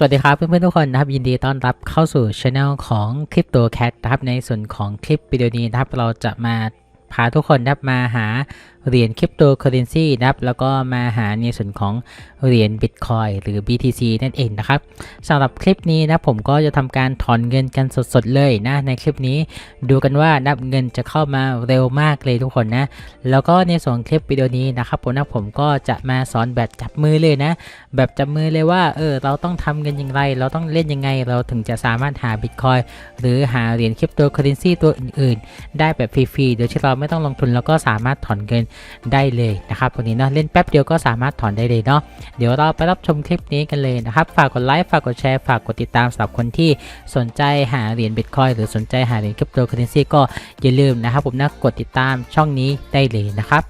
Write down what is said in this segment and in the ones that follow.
สวัสดีครับเพื่อนๆทุกคนนะครับยินดีต้อนรับเข้าสู่ช anel ของ Crypto Cat นะครับในส่วนของคลิปวิดีโอนี้นะครับเราจะมา พาทุกคนนะครับมาหาเหรียญคริปโตเคอเรนซีนะครับแล้วก็มาหาในส่วนของเหรียญ Bitcoin หรือ BTC นั่นเองนะครับสำหรับคลิปนี้นะผมก็จะทำการถอนเงินกันสดๆเลยนะในคลิปนี้ดูกันว่านับเงินจะเข้ามาเร็วมากเลยทุกคนนะแล้วก็ในส่วนคลิปวิดีโอนี้นะครับผมนะผมก็จะมาสอนแบบจับมือเลยนะ แบบจับมือเลยว่าเออเราต้องทำเงินย่างไรเราต้องเล่นยังไงเราถึงจะสามารถหา Bitcoin หรือหาเหรียญคริปโตเคอเรนซีตัวอื่นๆ ได้แบบฟรีๆโดยที่เราไม่ต้องลงทุนแล้วก็สามารถถอนเงินได้เลยนะครับวันนี้เนาะเล่นแป๊บเดียวก็สามารถถอนได้เลยเนาะเดี๋ยวเราไปรับชมคลิปนี้กันเลยนะครับฝากกดไลค์ฝากกดแชร์ฝากกดติดตามสำหรับคนที่สนใจหาเหรียญ Bitcoin หรือสนใจหาเหรียญคริปโตเคอเรนซีก็อย่าลืมนะครับผมนะกดติดตามช่องนี้ได้เลยนะครับ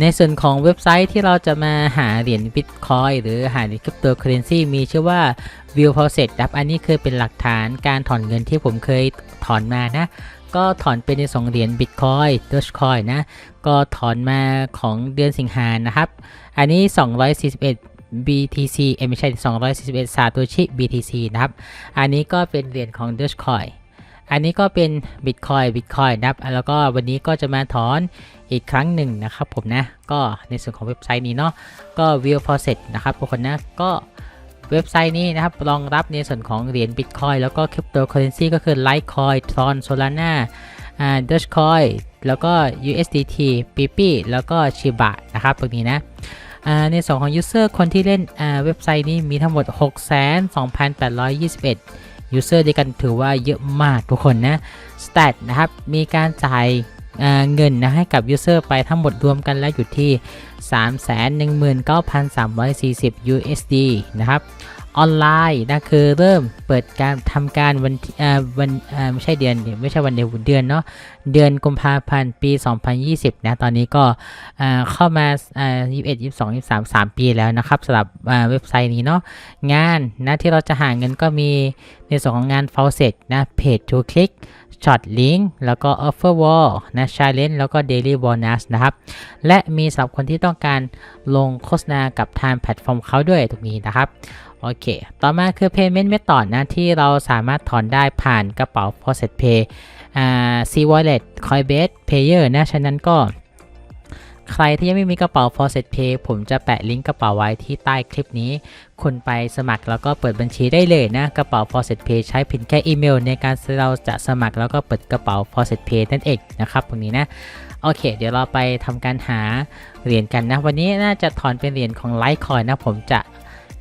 ในส่วนของเว็บไซต์ที่เราจะมาหาเหรียญ Bitcoin หรือหาเหรียญคริปโตเคอเรนซีมีชื่อว่า View Process ครับอันนี้คือเป็นหลักฐานการถอนเงินที่ผมเคยถอนมานะ ก็ถอนเป็นในสองเหรียญ Bitcoin Dogecoin นะ ก็ถอนมาของเดือนสิงหานะครับ อันนี้ 241 BTC เอ้ยไม่ใช่241 Satoshi BTC นะครับ อันนี้ก็เป็นเหรียญของ Dogecoin อันนี้ก็เป็น Bitcoin Bitcoin นะครับ แล้วก็วันนี้ก็จะมาถอนอีกครั้งหนึ่งนะครับผมนะ ก็ในส่วนของเว็บไซต์นี้เนาะ ก็ View Process นะครับทุกคนนะ ก็ เว็บไซต์นี้นะครับรองรับในส่วนของเหรียญ Bitcoin แล้วก็ Cryptocurrency ก็คือ Litecoin Tron Solana อ่า Dogecoin แล้วก็ USDT Pipi แล้วก็ Shiba นะครับตรงนี้นะในส่วนของ User คนที่เล่นเว็บไซต์นี้มีทั้งหมด 6,2821 User ด้วยกันถือว่าเยอะมากทุกคนนะ Stat นะครับ มีการจ่าย เงินนะให้กับ User ไปทั้งหมดรวมกันแล้วอยู่ที่ 319,340 USD นะครับออนไลน์นะคือเริ่มเปิดการทำการวันอ่าวันอ่าไม่ใช่เดือนไม่ใช่วันเดือนเดือนเนาะเดือนกุมภาพันธ์ปี 2020 นะตอนนี้ก็อ่าเข้ามาอ่า21 22 23 3 ปีแล้วนะครับสำหรับอ่าเว็บไซต์นี้เนาะงานนะที่เราจะหาเงินก็มีในส่วนของงาน f a u c e t นะ Page to Click Short Link แล้วก็ Offer Wall นะ Challenge แล้วก็ Daily Bonus นะครับ และมีสำหรับคนที่ต้องการลงโฆษณากับทางแพลตฟอร์มเขาด้วยตรงนี้นะครับ โอเค ต่อมาคือ payment method นะ ที่เราสามารถถอนได้ผ่านกระเป๋า p o s e t Pay อ่า C Wallet Coinbase Payer นะ ฉะนั้นก็ ใครที่ยังไม่มีกระเป๋า Faucet Pay ผมจะแปะลิงก์กระเป๋าไว้ที่ใต้คลิปนี้ คุณไปสมัครแล้วก็เปิดบัญชีได้เลยนะ กระเป๋า Faucet Pay ใช้เพียงแค่อีเมล ในการเราจะสมัครแล้วก็เปิดกระเป๋า Faucet Pay นั่นเองนะครับตรงนี้นะโอเค เดี๋ยวเราไปทำการหาเหรียญกันนะ วันนี้น่าจะถอนเป็นเหรียญของ Litecoin นะ ผมจะ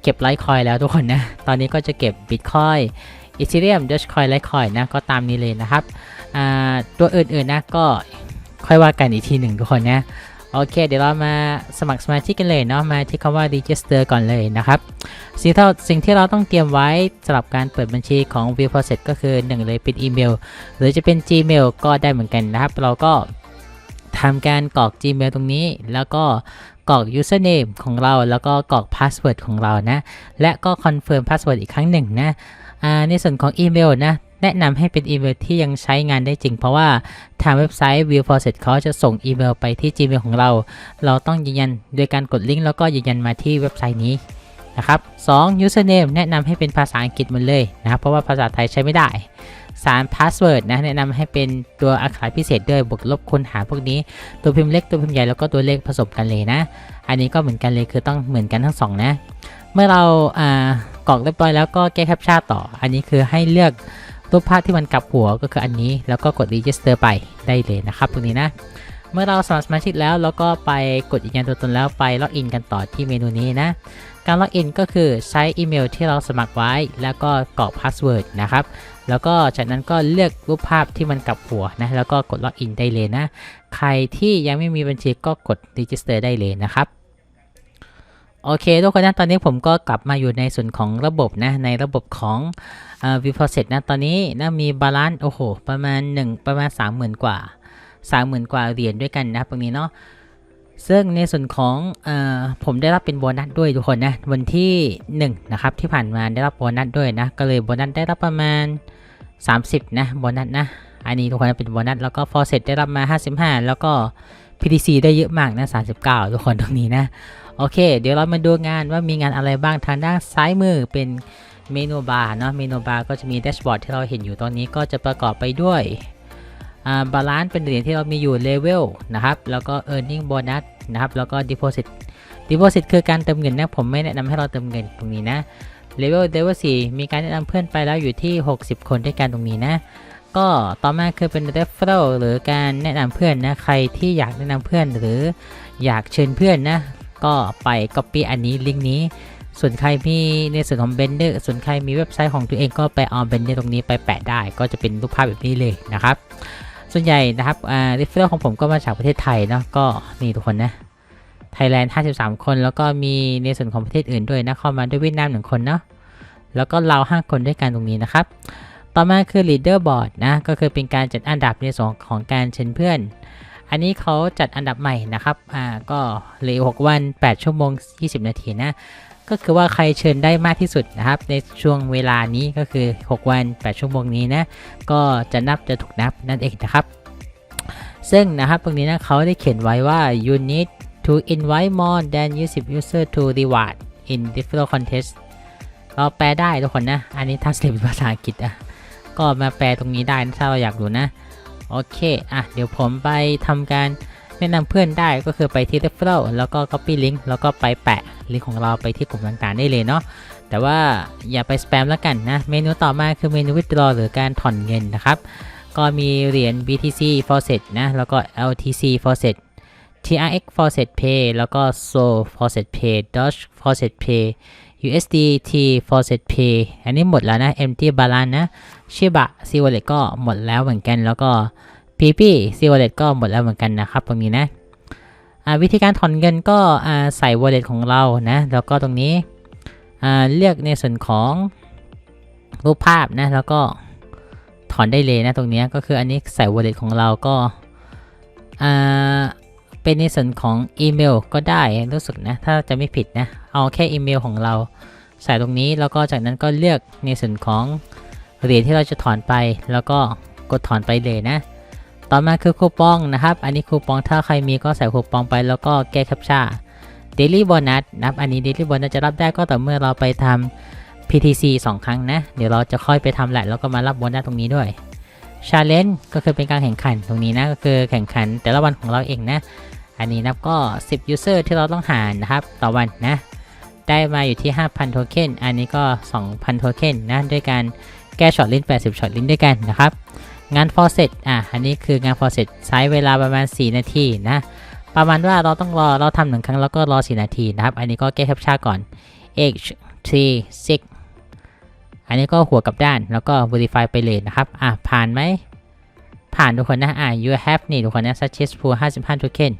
เก็บ Litecoin แล้วทุกคนนะ ตอนนี้ก็จะเก็บ Bitcoin Ethereum Dogecoin Litecoin นะ ก็ตามนี้เลยนะครับ ตัวอื่นๆนะก็ค่อยว่ากันอีกทีหนึ่งทุกคนนะ โอเค เดี๋ยวเรามาสมัครสมาชิกกันเลยเนาะมาที่คำว่า register ก่อนเลยนะครับสิ่งที่เราสิ่งที่เราต้องเตรียมไว้สำหรับการเปิดบัญชีของ View Process ก็คือ 1 เลยเป็นอีเมล หรือจะเป็น Gmail ก็ได้เหมือนกันนะครับ เราก็ทำการกรอก Gmail ตรงนี้ แล้วก็กรอก username ของเรา แล้วก็กรอก password ของเรานะ และก็ confirm password อีกครั้งหนึ่งนะในส่วนของอีเมลนะ แนะนำให้เป็นอีเมลที่ยังใช้งานได้จริง เพราะว่าทางเว็บไซต์ View Process เขาจะส่งอีเมลไปที่ Gmail ของเรา เราต้องยืนยันโดยการกดลิงก์แล้วก็ยืนยันมาที่เว็บไซต์นี้นะครับ 2 username แนะนำให้เป็นภาษาอังกฤษหมดเลยนะครับ เพราะว่าภาษาไทยใช้ไม่ได้ 3 password นะแนะนำให้เป็นตัวอักษรพิเศษด้วยบวกลบคูณหารพวกนี้ ตัวพิมพ์เล็กตัวพิมพ์ใหญ่แล้วก็ตัวเลขผสมกันเลยนะ อันนี้ก็เหมือนกันเลยคือต้องเหมือนกันทั้งสองนะ เมื่อเราอ่ากรอกเรียบร้อยแล้วก็แก้แคปชั่นต่อ อันนี้คือให้เลือก รูปภาพที่มันกลับหัวก็คืออันนี้ แล้วก็กด register ไปได้เลยนะครับตรงนี้นะ เมื่อเราสมัครสมาชิกแล้วเราก็ไปกดยืนยันตัวตนแล้วไปล็อกอินกันต่อที่เมนูนี้นะ การล็อกอินก็คือใช้อีเมลที่เราสมัครไว้ แล้วก็กรอกพาสเวิร์ดนะครับแล้วก็จากนั้นก็เลือกรูปภาพที่มันกลับหัวนะแล้วก็กดล็อกอินได้เลยนะ ใครที่ยังไม่มีบัญชีก็กด register ได้เลยนะครับ โอเคทุกคนนะตอนนี้ผมก็กลับมาอยู่ในส่วนของระบบนะ ในระบบของเอ่อ View Process นะตอนนี้นะมีบาลานซ์โอ้โห ประมาณ 1 ประมาณ 30,000 กว่า 30,000 กว่าเหรียญด้วยกันนะตรงนี้เนาะซึ่งในส่วนของอผมได้รับเป็นโบนัสด้วยทุกคนนะ วันที่1นะครับที่ผ่านมาได้รับโบนัสด้วยนะ ก็เลยโบนัสได้รับประมาณ 30 นะโบนัสนะ อันนี้ทุกคนเป็นโบนัสแล้วก็ f o r เ e t ได้รับมา 55 แล้วก็ PTC ได้เยอะมากนะ 39 ทุกคนตรงนี้นะ โอเค เดี๋ยวเรามาดูงานว่ามีงานอะไรบ้างทางด้านซ้ายมือเป็นเมนูบาร์เนาะเมนูบาร์ก็จะมีแดชบอร์ดที่เราเห็นอยู่ตอนนี้ก็จะประกอบไปด้วยบาลานซ์เป็นเหรียญที่เรามีอยู่เลเวลนะครับแล้วก็ e a r n i n g bonus นะครับแล้วก็ deposit deposit คือการเติมเงินนะผมไม่แนะนำให้เราเติมเงินตรงนี้นะเลเวลเลเวล4มีการแนะนำเพื่อนไปแล้วอยู่ที่ 60 คนด้วยกันตรงนี้นะก็ต่อมาคือเป็น referral หรือการแนะนำเพื่อนนะใครที่อยากแนะนำเพื่อนหรืออยากเชิญเพื่อนนะ ก็ไป copy อันนี้ลิงก์นี้ ส่วนใครมีในส่วนของ Blender ส่วนใครมีเว็บไซต์ของตัวเองก็ไปเอา Blender ตรงนี้ไปแปะได้ ก็จะเป็นรูปภาพแบบนี้เลยนะครับ ส่วนใหญ่นะครับอ่า referral ของผมก็มาจากประเทศไทยเนาะก็นี่ทุกคนนะไทยแลนด์ 53 คน แล้วก็มีในส่วนของประเทศอื่นด้วยนะเข้ามาด้วยเวียดนามหนึ่งคนเนาะ แล้วก็เรา5คนด้วยกันตรงนี้นะครับ ต่อมาคือ leader board นะ ก็คือเป็นการจัดอันดับในส่วนของการเชิญเพื่อน อันนี้เขาจัดอันดับใหม่นะครับอ่าก็เหลือ6วัน 8 ชั่วโมง 20 นาทีนะก็คือว่าใครเชิญได้มากที่สุดนะครับ ในช่วงเวลานี้ก็คือ 6 วัน 8 ชั่วโมงนี้นะ ก็จะนับจะถูกนับนั่นเองนะครับ ซึ่งนะครับตรงนี้นะเขาได้เขียนไว้ว่า you need to invite more than 20 user to reward in different contest เราแปลได้ทุกคนนะ อันนี้ทัสเเป็นภาษาอังกฤษอะ ก็มาแปลตรงนี้ได้ถ้าเราอยากดูนะ โอเค อะ เดี๋ยวผมไปทำการแนะนำเพื่อนได้ก็คือไปที่ referral แล้วก็ copy link แล้วก็ไปแปะลิงก์ของเราไปที่กลุ่มต่างๆได้เลยเนาะ แต่ว่าอย่าไปสแปมแล้วกันนะ เมนูต่อมาคือเมนู withdraw หรือการถอนเงินนะครับ ก็มีเหรียญ BTC Faucet นะ แล้วก็ LTC Faucet TRX Faucet Pay แล้วก็ Sol Faucet Pay Doge Faucet Pay USDT Faucet P อันนี้หมดแล้วนะ Empty Balance นะ Shiba C Wallet ก็หมดแล้วเหมือนกันแล้วก็ PP C Wallet ก็หมดแล้วเหมือนกันนะครับตรงนี้นะวิธีการถอนเงินก็ใส่ Wallet ของเรานะแล้วก็ตรงนี้เลือกในส่วนของรูปภาพนะแล้วก็ถอนได้เลยนะตรงนี้ก็คืออันนี้ใส่ Wallet ของเราก็ เป็นในส่วนของอีเมลก็ได้รู้สึกนะ ถ้าจะไม่ผิดนะ เอาแค่อีเมลของเรา ใส่ตรงนี้แล้วก็จากนั้นก็เลือกในส่วนของเหรียญที่เราจะถอนไป แล้วก็กดถอนไปเลยนะ ต่อมาคือคูปองนะครับ อันนี้คูปองถ้าใครมีก็ใส่คูปองไปแล้วก็แก้แคปชั่น Daily Bonus นะครับ อันนี้ Daily Bonus จะรับได้ก็ต่อเมื่อเราไปทำ PTC 2 ครั้งนะ เดี๋ยวเราจะค่อยไปทำแหละแล้วก็มารับโบนัสตรงนี้ด้วย Challenge ก็คือเป็นการแข่งขันตรงนี้นะ ก็คือแข่งขันแต่ละวันของเราเองนะ อันนี้นับก็ 10 user ที่เราต้องหารนะครับ ต่อวันนะ ได้มาอยู่ที่ 5,000 โทเค็น อันนี้ก็ 2,000 โทเค็นนะ ด้วยการแก้ช็อตลิ้น80ช็อตลิ้นด้วยกันนะครับ งานฟอร์เซตอะ อันนี้คืองานฟอร์เซตใช้เวลาประมาณ 4 นาทีนะ ประมาณว่าเราต้องรอ เราทำหนึ่งครั้งแล้วก็รอ 4 นาทีนะครับ อันนี้ก็แก้แคปชั่นก่อน h 3 6 อันนี้ก็หัวกับด้าน แล้วก็ verify ไปเลยนะครับ อะ ผ่านไหม ผ่านทุกคนนะ อะ you have นี่ทุกคนนะ successful 55 token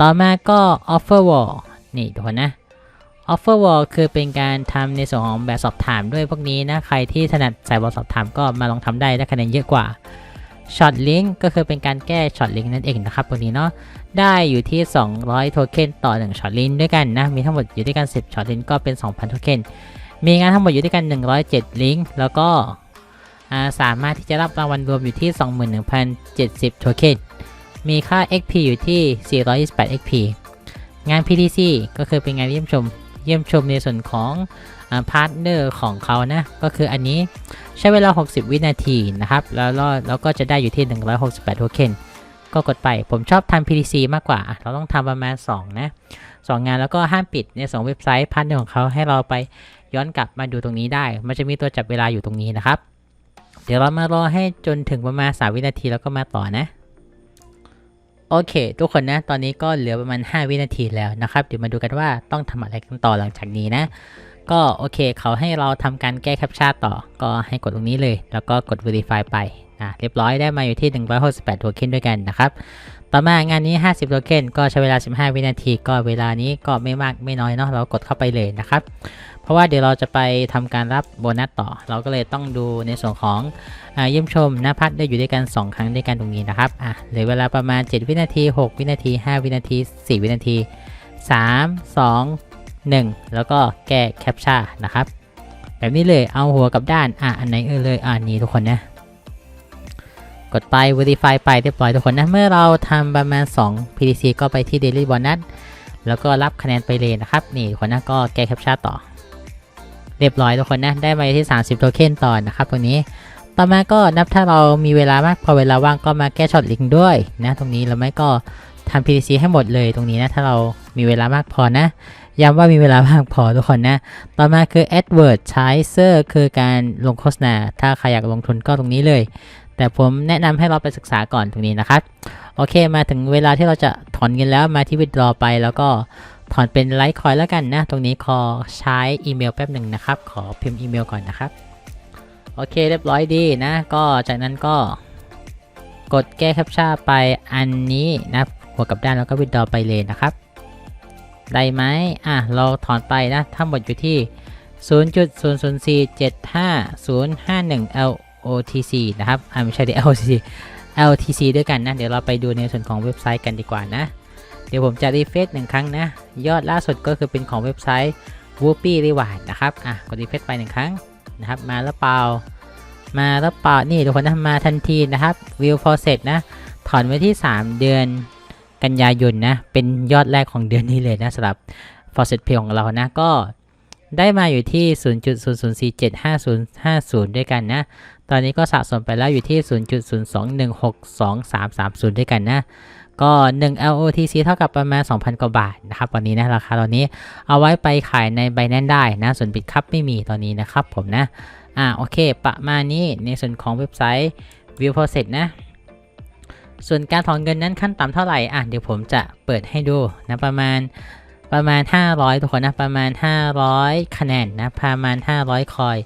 ต่อมาก็ offer wall นี่ทุกคนนะ offer wall คือเป็นการทำในส่วนของแบบสอบถามด้วยพวกนี้นะ ใครที่ถนัดใส่บทสอบถามก็มาลองทำได้ได้คะแนนเยอะกว่า short link ก็คือเป็นการแก้ short link นั่นเองนะครับพวกนี้เนาะได้อยู่ที่ 200 โทเค็นต่อ1 short link ด้วยกันนะ มีทั้งหมดอยู่ด้วยกัน 10 short link ก็เป็น 2,000 โทเค็นมีงานทั้งหมดอยู่ด้วยกัน 107 ลิงก์แล้วก็สามารถที่จะรับรางวัลรวมอยู่ที่ 21,070 โทเค็น มีค่า XP อยู่ที่ 428 XP งาน PTC ก็คือเป็นงานเยี่ยมชม เยี่ยมชมในส่วนของพาร์ทเนอร์ของเขานะ ก็คืออันนี้ใช้เวลา 60 วินาทีนะครับ แล้วเราก็จะได้อยู่ที่ 168 โทเค็นก็กดไป ผมชอบทำ PTC มากกว่า เราต้องทำประมาณ 2 นะ 2 งานแล้วก็ห้ามปิดในสองเว็บไซต์พาร์ทเนอร์ของเขาให้เราไปย้อนกลับมาดูตรงนี้ได้ มันจะมีตัวจับเวลาอยู่ตรงนี้นะครับ เดี๋ยวเรามารอให้จนถึงประมาณ 3 วินาทีแล้วก็มาต่อนะ โอเค ทุกคนนะ ตอนนี้ก็เหลือประมาณ 5 วินาทีแล้วนะครับ เดี๋ยวมาดูกันว่าต้องทำอะไรกันต่อหลังจากนี้นะ ก็โอเค เขาให้เราทำการแก้แคปชั่นต่อ ก็ให้กดตรงนี้เลย แล้วก็กด verify ไปอะเรียบร้อยได้มาอยู่ที่ 168 โทเค็นด้วยกันนะครับ ต่อมางานนี้ 50 โทเค็นก็ใช้เวลา 15 วินาที ก็เวลานี้ก็ไม่มากไม่น้อยเนาะ เรากดเข้าไปเลยนะครับ เพราะว่าเดี๋ยวเราจะไปทำการรับโบนัสต่อ เราก็เลยต้องดูในส่วนของอเยี่ยมชมนะพัดได้อยู่ด้วยกัน 2 ครั้งด้วยกันตรงนี้นะครับอะเหลือเวลาประมาณ 7 วินาที 6 วินาที 5 วินาที 4 วินาที 3 2 1 แล้วก็แก้แคปชั่นนะครับ แบบนี้เลยเอาหัวกับด้านอะอันไหนเออเลยอ่านี้ทุกคนนะกดไป verify ไปเรียบร้อยทุกคนนะ เมื่อเราทำประมาณ 2 PDC ก็ไปที่ daily bonus แล้วก็รับคะแนนไปเลยนะครับ นี่คนน้าก็แก้แคปชั่นต่อ เรียบร้อยทุกคนนะ ได้ไปที่ 30 โทเค็นต่อนะครับตรงนี้ ต่อมาก็นับถ้าเรามีเวลามากพอเวลาว่างก็มาแก้ช็อตลิงด้วยนะตรงนี้แล้วไม่ก็ทำ PTC ให้หมดเลยตรงนี้นะถ้าเรามีเวลามากพอนะย้ำว่ามีเวลามากพอทุกคนนะ ต่อมาคือ Advertiser คือการลงโฆษณา ถ้าใครอยากลงทุนก็ตรงนี้เลย แต่ผมแนะนำให้เราไปศึกษาก่อนตรงนี้นะครับ โอเคมาถึงเวลาที่เราจะถอนเงินแล้วมาที่ withdraw ไปแล้วก็ ถอนเป็นไลท์คอยแล้วกันนะ ตรงนี้ขอใช้อีเมลแป๊บหนึ่งนะครับ ขอพิมพ์อีเมลก่อนนะครับ โอเคเรียบร้อยดีนะ ก็จากนั้นก็กดแก้แคปชั่นไปอันนี้นะหัวกลับด้านแล้วก็ withdraw ไปเลยนะครับ ได้ไหมอะ เราถอนไปนะ ทั้งหมดอยู่ที่ 0.0047551 LOTC นะครับอ่าไม่ใช่ดิ LOTC LTC ด้วยกันนะ เดี๋ยวเราไปดูในส่วนของเว็บไซต์กันดีกว่านะ เดี๋ยวผมจะรีเฟซหนึ่งครั้งนะ ยอดล่าสุดก็คือเป็นของเว็บไซต์ Whoopi Reward นะครับอะกดรีเฟซไปหนึ่งครั้งนะครับ มาแล้วเปล่า มาแล้วเปล่านี่ทุกคนนะมาทันทีนะครับ View Process นะ ถอนไว้ที่ 3 เดือนกันยายนนะ เป็นยอดแรกของเดือนนี้เลยนะสำหรับ Faucet Pay ของเรานะก็ได้มาอยู่ที่ 0.0047550 ด้วยกันนะ ตอนนี้ก็สะสมไปแล้วอยู่ที่ 0.021622330 ด้วยกันนะ ก็ 1 LOTC เท่ากับประมาณ 2,000 กว่าบาทนะครับวันนี้นะราคาตอนนี้เอาไว้ไปขายใน Binance ได้นะ ส่วนบิตคัพไม่มีตอนนี้นะครับผมนะ อ่าโอเค ประมาณนี้ในส่วนของเว็บไซต์ View Process นะ ส่วนการถอนเงินนั้นขั้นต่ำเท่าไหร่อะเดี๋ยวผมจะเปิดให้ดูนะประมาณประมาณ 500 ทุกคนนะประมาณ 500 คะแนนนะประมาณ 500 คอย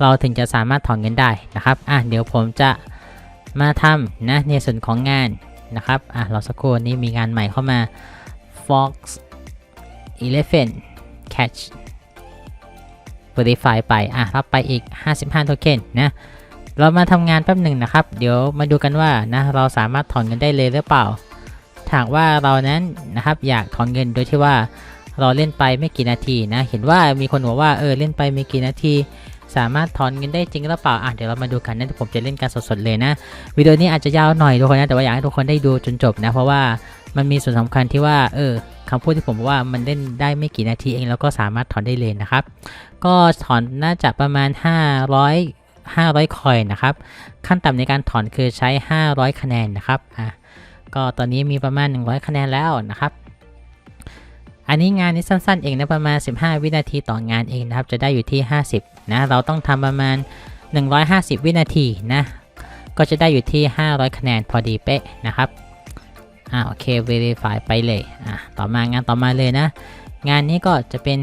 เราถึงจะสามารถถอนเงินได้นะครับอะเดี๋ยวผมจะมาทำนะในส่วนของงาน นะครับอะเราสักครู่นี้มีงานใหม่เข้ามา Fox Elephant Catch Verify ไปอะรับไปอีก 55 โทเค็นนะเรามาทำงานแป๊บหนึ่งนะครับ เดี๋ยวมาดูกันว่านะเราสามารถถอนเงินได้เลยหรือเปล่าถาหากว่าเรานั้นนะครับอยากถอนเงินโดยที่ว่าเราเล่นไปไม่กี่นาทีนะ เห็นว่ามีคนบอกว่าเออเล่นไปไม่กี่นาที สามารถถอนเงินได้จริงหรือเปล่าอะเดี๋ยวเรามาดูกันนะผมจะเล่นการสดๆเลยนะวิดีโอนี้อาจจะยาวหน่อยทุกคนนะแต่ว่าอยากให้ทุกคนได้ดูจนจบนะเพราะว่ามันมีส่วนสำคัญที่ว่าเออคำพูดที่ผมว่ามันเล่นได้ไม่กี่นาทีเองแล้วก็สามารถถอนได้เลยนะครับ ก็ถอนน่าจะประมาณ 500 500 คอยนะครับ ขั้นต่ำในการถอนคือใช้ 500 คะแนนนะครับอะก็ตอนนี้มีประมาณ 100 คะแนนแล้วนะครับ อันนี้งานนี้สั้นๆเองนะประมาณ 15 วินาทีต่องานเองนะครับ จะได้อยู่ที่ 50 นะ เราต้องทำประมาณ 150 วินาทีนะ ก็จะได้อยู่ที่ 500 คะแนนพอดีเป๊ะนะครับอ่าโอเค verify ไปเลยอะต่อมางานต่อมาเลยนะ งานนี้ก็จะเป็น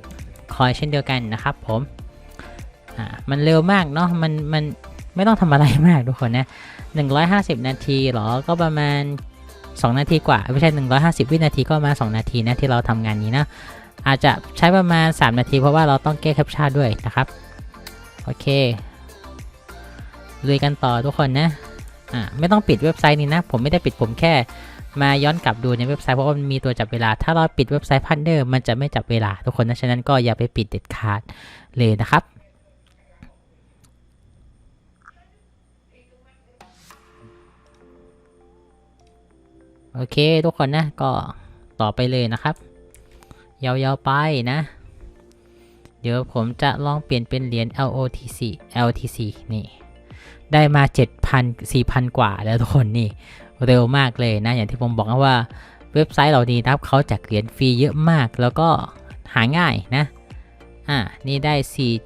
50 คอยเช่นเดียวกันนะครับผมอ่ามันเร็วมากเนาะมันมันไม่ต้องทำอะไรมากทุกคนนะ 150 นาทีหรอก็ประมาณ 2 นาทีกว่า ไม่ใช่ 150 วินาทีก็มา 2 นาทีนะที่เราทำงานนี้นะ อาจจะใช้ประมาณ 3 นาทีเพราะว่าเราต้องแก้แคปชั่นด้วยนะครับ โอเคลุยกันต่อทุกคนนะอ่าไม่ต้องปิดเว็บไซต์นี้นะ ผมไม่ได้ปิดผมแค่มาย้อนกลับดูในเว็บไซต์เพราะว่ามันมีตัวจับเวลา ถ้าเราปิดเว็บไซต์พันเดอร์มันจะไม่จับเวลาทุกคนนะฉะนั้นก็อย่าไปปิดเด็ดขาดเลยนะครับ โอเคทุกคนนะก็ต่อไปเลยนะครับ ยาวๆไปนะ เดี๋ยวผมจะลองเปลี่ยนเป็นเหรียญ LOTC LTC นี่ ได้มา 7,000 4,000 กว่าแล้วทุกคนนี่ เร็วมากเลยนะ อย่างที่ผมบอกนะว่าเว็บไซต์เหล่านี้นะครับเขาแจกเหรียญฟรีเยอะมากแล้วก็หาง่ายนะ อ่า นี่ได้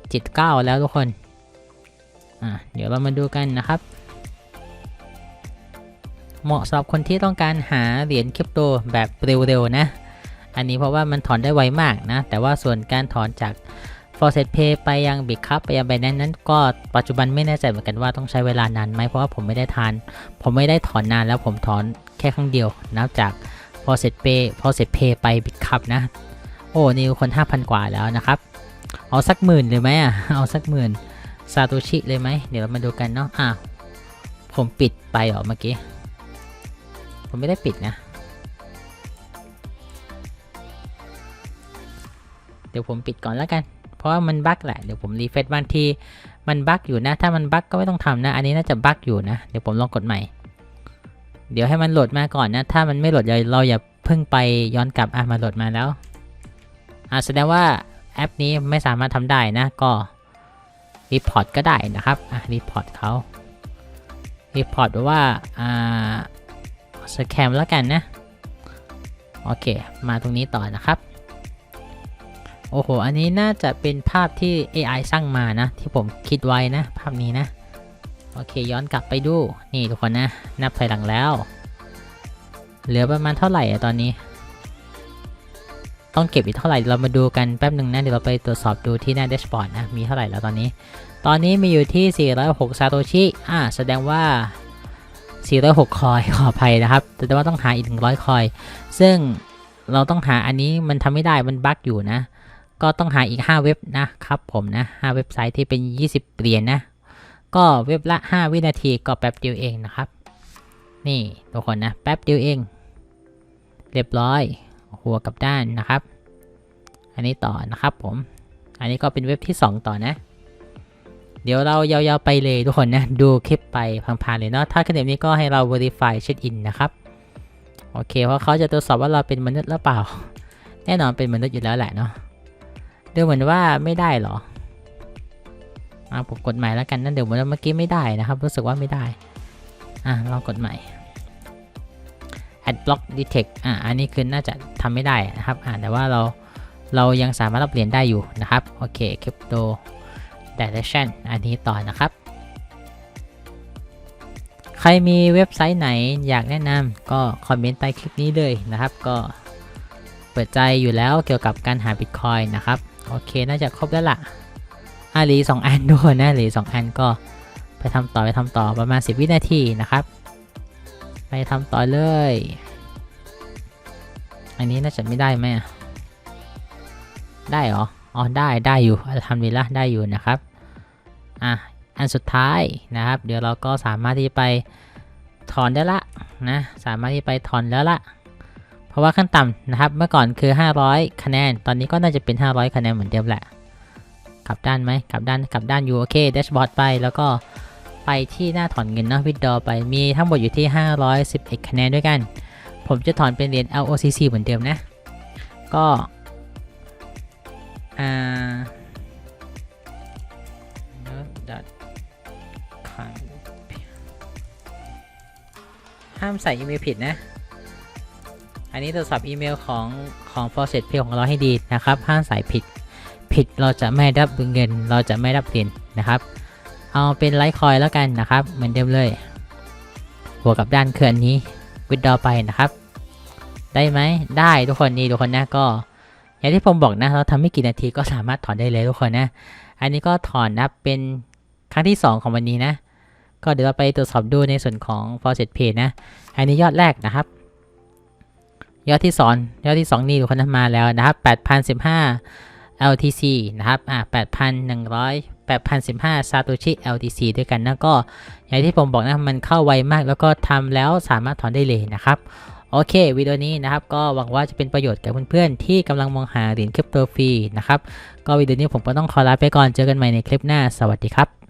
479 แล้วทุกคน อ่า เดี๋ยวเรามาดูกันนะครับ เหมาะสำหรับคนที่ต้องการหาเหรียญคริปโตแบบเร็วๆนะ อันนี้เพราะว่ามันถอนได้ไวมากนะ แต่ว่าส่วนการถอนจาก f o r s e t Pay ไปยัง b i t c u p ไปยัง Binance นั้นก็ปัจจุบันไม่แน่ใจเหมือนกันว่าต้องใช้เวลานานไหมเพราะว่าผมไม่ได้ทาน ผมไม่ได้ถอนนานแล้วผมถอนแค่ครั้งเดียวนะจาก f o r s e t Pay f o r s e t Pay ไป b i t c u p นะ โอ้นี่คน 5,000 กว่าแล้วนะครับ เอาสักหมื่นเลยไหมอะเอาสักหมื่นซาโตชิเลยไหมเดี๋ยวมาดูกันเนาะอะผมปิดไปเหรอเมื่อกี้ ผมไม่ได้ปิดนะ เดี๋ยวผมปิดก่อนแล้วกัน เพราะว่ามันบั๊กแหละ เดี๋ยวผมรีเฟซบางทีมันบั๊กอยู่นะ ถ้ามันบั๊กก็ไม่ต้องทำนะ อันนี้น่าจะบั๊กอยู่นะ เดี๋ยวผมลองกดใหม่ เดี๋ยวให้มันโหลดมาก่อนนะ ถ้ามันไม่โหลดเราเราอย่าเพิ่งไปย้อนกลับ อะมาโหลดมาแล้ว อะแสดงว่าแอปนี้ไม่สามารถทำได้นะ ก็รีพอร์ตก็ได้นะครับ อะรีพอร์ตเขารีพอร์ตว่า อ่า สแคมแล้วกันนะ โอเค มาตรงนี้ต่อนะครับ โอ้โห อันนี้น่าจะเป็นภาพที่ AI สร้างมานะ ที่ผมคิดไว้นะ ภาพนี้นะ โอเค ย้อนกลับไปดู นี่ทุกคนนะ นับถอยหลังแล้ว เหลือประมาณเท่าไหร่อะตอนนี้ ต้องเก็บอีกเท่าไหร่ เรามาดูกันแป๊บหนึ่งนะ เดี๋ยวเราไปตรวจสอบดูที่หน้าแดชบอร์ดนะ มีเท่าไหร่แล้วตอนนี้ ตอนนี้มีอยู่ที่ 406 ซาโตชิ อ่า แสดงว่า 406 คอยขออภัยนะครับ แต่ว่าต้องหาอีก 100 คอย ซึ่งเราต้องหาอันนี้มันทำไม่ได้มันบั๊กอยู่นะ ก็ต้องหาอีก 5 เว็บนะครับผมนะ 5 เว็บไซต์ที่เป็น 20 เหรียญนนะ ก็เว็บละ 5 วินาทีก็แป๊บเดียวเองนะครับ นี่ทุกคนนะ แป๊บเดียวเอง เรียบร้อย หัวกับด้านนะครับ อันนี้ต่อนะครับผม อันนี้ก็เป็นเว็บที่ 2 ต่อนะ เดี๋ยวเรายาวๆไปเลยทุกคนนะ ดูคลิปไปพังๆเลยเนาะ ถ้าขนาดนี้ก็ให้เรา verify check in นะครับ โอเค เพราะเขาจะตรวจสอบว่าเราเป็นมนุษย์หรือเปล่า แน่นอนเป็นมนุษย์อยู่แล้วแหละเนาะ ดูเหมือนว่าไม่ได้หรออ่าผมกดใหม่แล้วกันนั่นเดี๋ยวเมื่อกี้ไม่ได้นะครับ รู้สึกว่าไม่ได้ อะลองกดใหม่ add block detect อะอันนี้คือน่าจะทำไม่ได้นะครับ อ่าแต่ว่าเราเรายังสามารถรับเหรียญได้อยู่นะครับ โอเค crypto direction อันนี้ต่อนะครับ ใครมีเว็บไซต์ไหนอยากแนะนำก็คอมเมนต์ใต้คลิปนี้เลยนะครับ ก็เปิดใจอยู่แล้วเกี่ยวกับการหา Bitcoin นะครับ โอเคน่าจะครบแล้วล่ะอาลีสองอันด้วยนะหลีสองอันก็ไปทำต่อไปทำต่อประมาณ 10 วินาทีนะครับ ไปทำต่อเลย อันนี้น่าจะไม่ได้ไหมได้เหรอ อ๋อได้ได้อยู่ทำดีละได้อยู่นะครับอะอันสุดท้ายนะครับ เดี๋ยวเราก็สามารถที่จะไปถอนได้ละนะสามารถที่ไปถอนแล้วละเพราะว่าขั้นต่ำนะครับเมื่อก่อนคือ 500 คะแนน ตอนนี้ก็น่าจะเป็น 500 คะแนนเหมือนเดิมแหละกลับด้านไหมกลับด้านกลับด้านอยู่โอเคแดชบอร์ดไปแล้วก็ไปที่หน้าถอนเงินเนาะวิดดอไปมีทั้งหมดอยู่ที่ 511 คะแนนด้วยกัน ผมจะถอนเป็นเหรียญ LOCC เหมือนเดิมนะ ก็ อ่า dot com ห้ามใส่อีเมลผิดนะ อันนี้ตรวจสอบอีเมลของของ Faucet Pay ของเราให้ดีนะครับ ห้ามใส่ผิด ผิดเราจะไม่รับเงิน เราจะไม่รับเหรียญนะครับ เอาเป็นไลท์คอยแล้วกันนะครับ เหมือนเดิมเลยหัวกับด้านเคลื่อนนี้วิดดอไปนะครับ ได้ไหม ได้ทุกคนนี่ทุกคนนะก็ อย่างที่ผมบอกนะ เราทำไม่กี่นาทีก็สามารถถอนได้เลยทุกคนนะ อันนี้ก็ถอนนะเป็นครั้งที่ 2 ของวันนี้นะ ก็เดี๋ยวเราไปตรวจสอบดูในส่วนของ Faucet Pay นะ อันนี้ยอดแรกนะครับ ยอดที่สองยอดที่ 2 นี่ทุกคนมาแล้วนะครับ8,015 LTC นะครับ อ่า8,100 8,015 Satoshi LTC ด้วยกันนะก็อย่างที่ผมบอกนะมันเข้าไวมากแล้วก็ทำแล้วสามารถถอนได้เลยนะครับ โอเควิดีโอนี้นะครับก็หวังว่าจะเป็นประโยชน์แก่เพื่อนๆ ที่กำลังมองหาเหรียญคริปโตฟรีนะครับก็วิดีโอนี้ผมก็ต้องขอลาไปก่อนเจอกันใหม่ในคลิปหน้า สวัสดีครับ